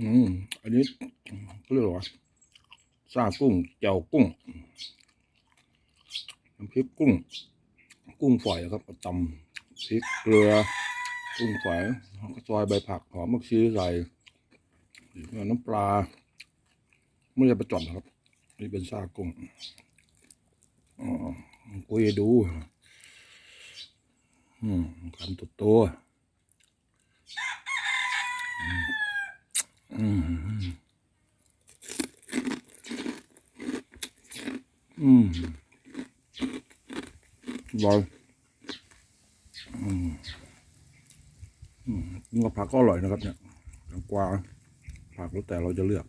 อืม อันนี้เขาเรียกว่าซากุ้งเจียวกุ้งน้ำพริกกุ้ง กุ้งฝอยครับเอาตำพริกเกลือ กุ้งฝอยซอยใบผักหอมมักชีใส่น้ำปลาไม่ได้ประจอมครับ นี่เป็นซากุ้งอ๋อกุยดู อืมคำตัวตัว อืมอืมอร่อยอืมอืมกินกับผักก็อร่อยนะครับ เนี่ยแตงกวาผักแล้วแต่เราจะเลือก